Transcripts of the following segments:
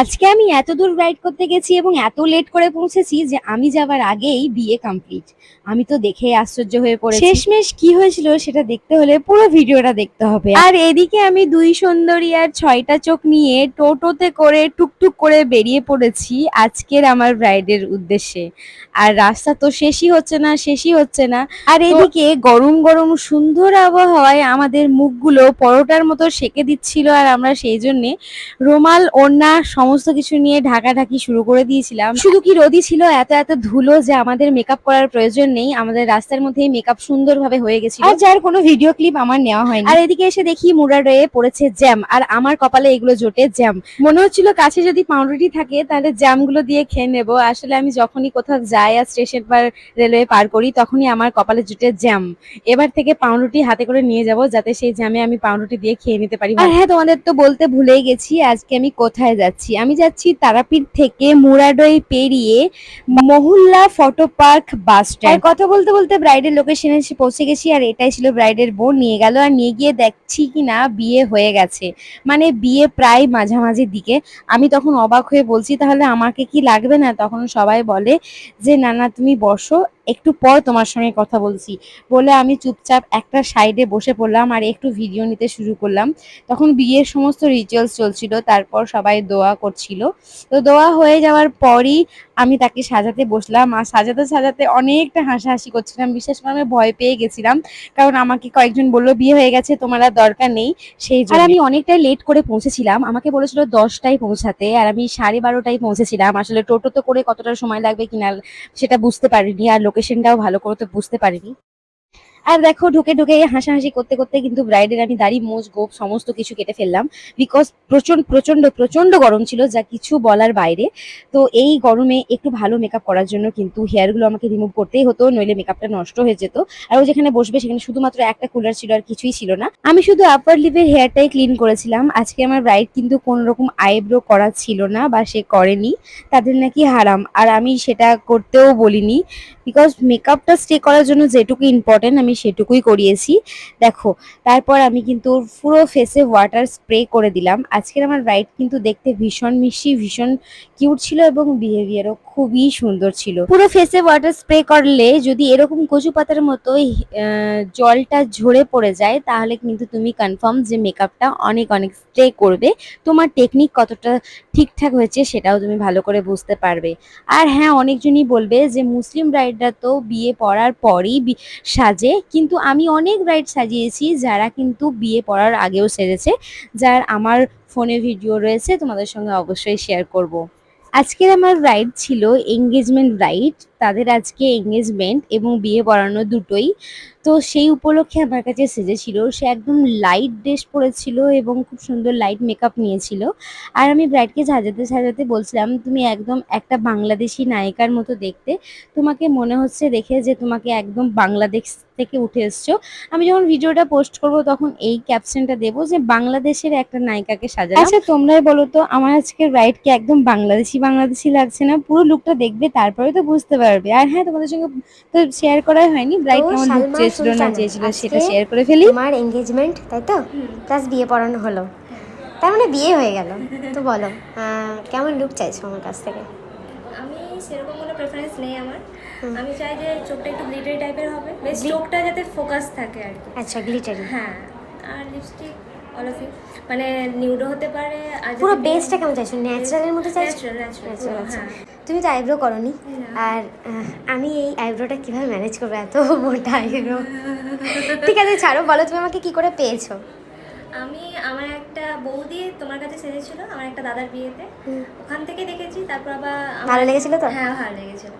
আজকে আমি এত দূর রাইড করতে গেছি এবং এত লেট করে পৌঁছেছি যে আমি যাবার আগেই বিয়ে কমপ্লিট আমি তো দেখে আশ্চর্য হয়ে পড়েছি। শেষমেশ কি হয়েছিল সেটা দেখতে হলে পুরো ভিডিওটা দেখতে হবে। আর এদিকে আমি দুই সুন্দরী আর ছয়টা চোখ নিয়ে টোটোতে করে টুকটুক করে বেরিয়ে পড়েছি আজকের আমার রাইডের উদ্দেশ্যে। আর রাস্তা তো শেষই হচ্ছে না শেষই হচ্ছে না। আর এদিকে গরম গরম সুন্দর আবহাওয়ায় আমাদের মুখগুলো পরোটার মতো সেকে দিচ্ছিল আর আমরা সেই জন্যে রোমাল ওড়না সমস্ত কিছু নিয়ে ঢাকাঢাকি শুরু করে দিয়েছিলাম। শুধু কি রোদি ছিল এত এত ধুলো যে আমাদের মেকআপ করার প্রয়োজন নেই আমাদের রাস্তার মধ্যেই মেকআপ সুন্দরভাবে হয়ে গেছিল। আর যার কোনো ভিডিও ক্লিপ আমার নেওয়া হয়নি। আর এদিকে এসে দেখি মুরাডয়ে পড়েছে জ্যাম আর আমার কপালে এগুলো জোটে জ্যাম মনে হচ্ছিল কাছে যদি পাউরুটি থাকে তাহলে জ্যামগুলো দিয়ে খেয়ে নেব। আসলে আমি যখনই কোথাও যাই আর স্টেশন পার রেলওয়ে পার করি তখনই আমার কপালে জুটে জ্যাম এবার থেকে পাউরুটি হাতে করে নিয়ে যাব যাতে সেই জ্যামে আমি পাউরুটি দিয়ে খেয়ে নিতে পারি। আর হ্যাঁ তোমাদের তো বলতে ভুলেই গেছি আজকে আমি কোথায় যাচ্ছি? আমি যাচ্ছি তারাপীঠ থেকে মুরাডই পেরিয়ে মহুল্লা ফটো পার্ক বাস স্ট্যান্ড। কথা বলতে বলতে ব্রাইডের লোকেশনে এসে পৌঁছে গেছি আর এটাই ছিল ব্রাইডের বোন নিয়ে গেল আর নিয়ে গিয়ে দেখছি কি না বিয়ে হয়ে গেছে। মানে বিয়ে প্রায় মাঝামাঝির দিকে। আমি তখন অবাক হয়ে বলছি, তাহলে আমাকে কি লাগবে না? তখন সবাই বলে যে, না না, তুমি বসো। একটু পর তোমার সঙ্গে কথা বলছি। বলে আমি চুপচাপ একটা সাইডে বসে পড়লাম আর একটু ভিডিও নিতে শুরু করলাম। তখন বিয়ের সমস্ত রিচুয়ালস চলছিল, তারপর সবাই দোয়া করছিল। তো দোয়া হয়ে যাওয়ার পরই আমি তাকে সাজাতে বসলাম আর সাজাতে সাজাতে অনেকটা হাসাহাসি করছিলাম। বিশেষ করে আমি ভয় পেয়ে গেছিলাম। কারণ আমাকে কয়েকজন বলল বিয়ে হয়ে গেছে তোমার আর দরকার নেই। সেই আর আমি অনেকটাই লেট করে পৌঁছেছিলাম। আমাকে বলেছিল দশটায় পৌঁছাতে আর আমি সাড়ে বারোটায় পৌঁছেছিলাম। আসলে টোটোতে করে কতটা সময় লাগবে কিনা সেটা বুঝতে পারিনি আর লোকেশনটাও ভালো করে তো বুঝতে পারিনি। আর দেখো, ঢুকে ঢুকে হাসাহাসি করতে করতে কিন্তু ব্রাইডের আমি দাড়ি, মোজ গোপ সমস্ত কিছু কেটে ফেললাম বিকজ প্রচণ্ড প্রচণ্ড প্রচণ্ড গরম ছিল, যা কিছু বলার বাইরে। তো এই গরমে একটু ভালো মেকআপ করার জন্য কিন্তু হেয়ারগুলো আমাকে রিমুভ করতেই হতো, নইলে মেকআপটা নষ্ট হয়ে যেত। আর ও যেখানে বসবে সেখানে শুধুমাত্র একটা কুলার ছিল আর কিছুই ছিল না। আমি শুধু আপার লিপের হেয়ারটাই ক্লিন করেছিলাম। আজকে আমার ব্রাইড কিন্তু কোনো রকম আইব্রো করা ছিল না বা সে করেনি, তাদের নাকি হারাম। আর আমি সেটা করতেও বলিনি। বিকজ মেকআপটা স্টে করার জন্য যেটুকু ইম্পর্টেন্ট আমি সেটুকুই করিয়েছি। দেখো, তারপর আমি কিন্তু পুরো ফেসে ওয়াটার স্প্রে করে দিলাম। আজকের আমার ব্রাইড কিন্তু দেখতে ভীষণ মিষ্টি, ভীষণ কিউট ছিল এবং বিহেভিয়ারও খুবই সুন্দর ছিল। পুরো ফেসে ওয়াটার স্প্রে করলে যদি এরকম কচু পাতার মতো জলটা ঝরে পড়ে যায়, তাহলে কিন্তু তুমি কনফার্ম যে মেকআপটা অনেক অনেক স্প্রে করবে। তোমার টেকনিক কতটা ঠিকঠাক হয়েছে সেটাও তুমি ভালো করে বুঝতে পারবে। আর হ্যাঁ অনেকজনই বলবে যে, মুসলিম ব্রাইডরা তো বিয়ে পড়ার পরেই সাজে কিন্তু আমি অনেক ব্রাইড সাজিয়েছি যারা কিন্তু বিয়ে পড়ার আগেও সেজেছে, যার আমার ফোনে ভিডিও রয়েছে, তোমাদের সঙ্গে অবশ্যই শেয়ার করব। আজকের আমার রাইড ছিল এঙ্গেজমেন্ট ব্রাইড তাদের আজকে এঙ্গেজমেন্ট এবং বিয়ে পড়ানো দুটোই। তো সেই উপলক্ষে আমার কাছে সেজেছিল, সে একদম লাইট ড্রেস পরেছিল এবং খুব সুন্দর লাইট মেকআপ নিয়েছিল। আর আমি ব্রাইডকে সাজাতে সাজাতে বলছিলাম, তুমি একদম একটা বাংলাদেশি নায়িকার মতো দেখতে। তোমাকে মনে হচ্ছে দেখে যে তোমাকে একদম বাংলাদেশ থেকে উঠে এসছো। আমি যখন ভিডিওটা পোস্ট করব তখন এই ক্যাপশনটা দেবো যে, বাংলাদেশের একটা নায়িকাকে সাজালাম। আচ্ছা তোমরাই বলো তো, আমার আজকের ব্রাইডকে একদম বাংলাদেশি বাংলাদেশি লাগছে না? পুরো লুকটা দেখবে, তারপরে তো বুঝতে পারবে। আর হ্যাঁ তোমাদের সঙ্গে তো শেয়ার করাই হয়নি। ব্রাইড কেমন লুক চেয়েছিল না চেয়েছিল সেটা শেয়ার করে ফেলি। তোমার এঙ্গেজমেন্ট তাই তো? প্লাস বিয়ে পড়ানো হলো। তার মানে বিয়ে হয়ে গেল। তো বলো কেমন লুক চাইছো আমার কাছ থেকে? আমি সেরকম কোনো প্রেফারেন্স নেই আমার। আমি চাই যে চোখটা একটু গ্লিটারি টাইপের হবে। বেশ চোখটা যাতে ফোকাস থাকে আর কি। আচ্ছা গ্লিটারি হ্যাঁ আর লিপস্টিক অল অফ ইউ মানে নিউডো হতে পারে পুরো বেসটা কেমন চাইছো? ন্যাচারালের মতো চাইছো? ন্যাচারাল হ্যাঁ। তুমি তো আইব্রো করনি। আর আমি এই আইব্রোটা কীভাবে ম্যানেজ করব? এত মোটা আইব্রো ঠিক আছে ছাড়ো বলো তুমি আমাকে কি করে পেয়েছ? আমি আমার একটা বৌদি তোমার কাছে সেজেছিল আমার একটা দাদার বিয়েতে। ওখান থেকে দেখেছি তারপর আবার ভালো লেগেছিল তো? হ্যাঁ ভালো লেগেছিল।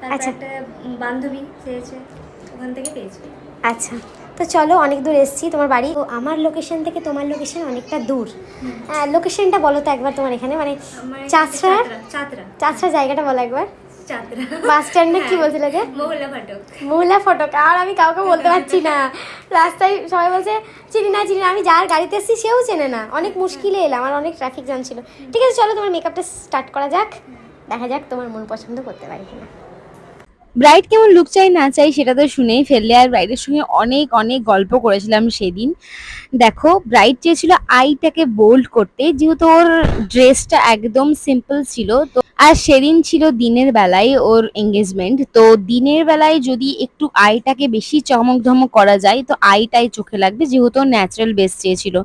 তারপর আচ্ছা। একটা বান্ধবী সেজেছে ওখান থেকে পেয়েছি। আচ্ছা। তো চলো অনেক দূর এসেছি তোমার বাড়ি। তো আমার লোকেশন থেকে তোমার লোকেশন অনেকটা দূর। লোকেশনটা বলো তো একবার তোমার এখানে। মানে চাঁচড়া চাঁচড়া জায়গাটা বলো একবার। চাতরা বাস স্ট্যান্ডে কি হ্যাঁ। বলছিলে যে? মহুলা ফাটক। মহিলা ফটক। আর আমি কাউকে বলতে পারছি না। রাস্তায় সবাই বলছে চিনি না চিনি না। আমি যার গাড়িতে এসেছি সেও চেনে না। অনেক মুশকিলে এলাম আর অনেক ট্রাফিক জ্যাম ছিল। ঠিক আছে চলো তোমার মেকআপটা স্টার্ট করা যাক। দেখা যাক তোমার মন পছন্দ করতে পারি কিনা। ব্রাইড কেমন লুক চাই, না চাই সেটা তো শুনেই ফেললে। আর ব্রাইডের সঙ্গে অনেক অনেক গল্প করেছিলাম সেদিন। দেখো ব্রাইড চেয়েছিল আইটাকে বোল্ড করতে, যেহেতু ওর ড্রেসটা একদম সিম্পল ছিল, তো আর সেদিন ছিল দিনের বেলায় ওর এঙ্গেজমেন্ট তো দিনের বেলায় যদি একটু আইটাকে বেশি চমক ধমক করা যায়, তো আইটাই চোখে লাগবে যেহেতু ন্যাচারাল বেস চেয়েছিল।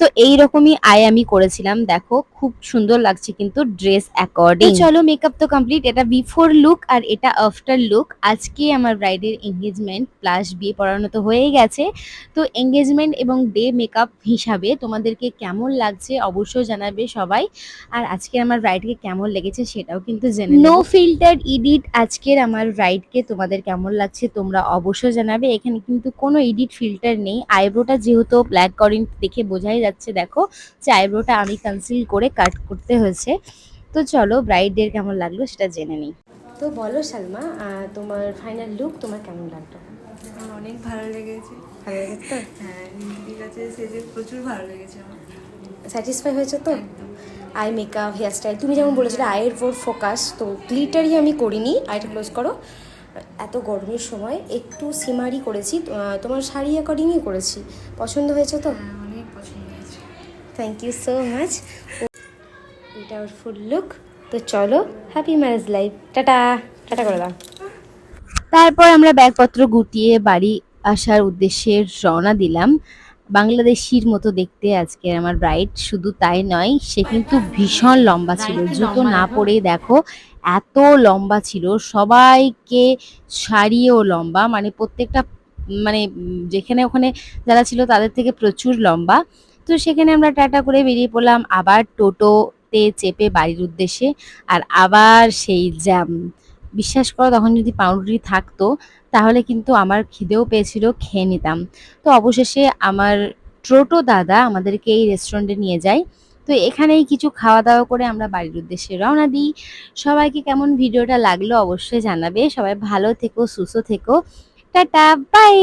তো এই রকমই আই আমি করেছিলাম, দেখো, খুব সুন্দর লাগছে কিন্তু ড্রেস অ্যাকর্ডিং চলো মেকআপ তো কমপ্লিট এটা বিফোর লুক আর এটা আফটার লুক আজকে আমার ব্রাইডের এঙ্গেজমেন্ট প্লাস বিয়ে পড়ানো তো হয়েই গেছে। তো এঙ্গেজমেন্ট এবং ডে মেকআপ হিসাবে তোমাদেরকে কেমন লাগছে অবশ্যই জানাবে সবাই। আর আজকে আমার ব্রাইডকে কেমন লেগেছে সেটাও কিন্তু জেনে নো ফিল্টার এডিট আজকের আমার রাইডকে তোমাদের কেমন লাগছে তোমরা অবশ্যই জানাবে। এখানে কিন্তু কোনো এডিট ফিল্টার নেই। আইব্রোটা যেহেতু ব্ল্যাক করিন দেখে বোঝাই যাচ্ছে দেখো যে আইব্রোটা আমি কনসিল করে কাট করতে হয়েছে। তো চলো ব্রাইডদের কেমন লাগল সেটা জেনে নিই। তো বলো সালমা তোমার ফাইনাল লুক তোমার কেমন লাগল? আমার অনেক ভালো লেগেছে। ভালো লেগেছে তো? হ্যাঁ ঠিক আছে সেজে প্রচুর ভালো লেগেছে আমার। স্যাটিসফাই হয়েছে তো? আই মেকআপ হেয়ারস্টাইল তুমি যেমন বলেছিলে আয়ের উপর ফোকাস তো গ্লিটারই আমি করিনি আইটা ক্লোজ করো। এত গরমের সময় একটু সিমারি করেছি তোমার শাড়ি অ্যাকর্ডিংই করেছি। পছন্দ হয়েছে তো? অনেক পছন্দ হয়েছে। থ্যাংক ইউ সো মাচ এটা ওর ফুল লুক তো চলো happy marriage life tata tata করে দাও। তারপর আমরা ব্যাগপত্র গুটিয়ে বাড়ি আসার উদ্দেশ্যে রওনা দিলাম। বাংলাদেশির মতো দেখতে আজকে আমার ব্রাইড শুধু তাই নয় সে কিন্তু ভীষণ লম্বা ছিল। জুতো না পরে দেখো এত লম্বা ছিল। সবাইকে ছাড়িয়েও লম্বা মানে প্রত্যেকটা মানে যেখানে ওখানে যারা ছিল তাদের থেকে প্রচুর লম্বা। তো সেখানে আমরা টাটা করে বেরিয়ে পড়লাম আবার টোটোতে চেপে বাড়ির উদ্দেশ্যে আর আবার সেই জ্যাম বিশ্বাস করো, তখন যদি পাউরুটি থাকতো, তাহলে কিন্তু আমার খিদেও পেয়েছিল, খেয়ে নিতাম। তো অবশেষে আমার ট্রোটো দাদা আমাদেরকে এই রেস্টুরেন্টে নিয়ে যায়। তো এখানেই কিছু খাওয়া দাওয়া করে আমরা বাড়ির উদ্দেশ্যে রওনা দিই। সবাইকে কেমন ভিডিওটা লাগল অবশ্যই জানাবে। সবাই ভালো থেকো, সুস্থ থেকো। Tata bye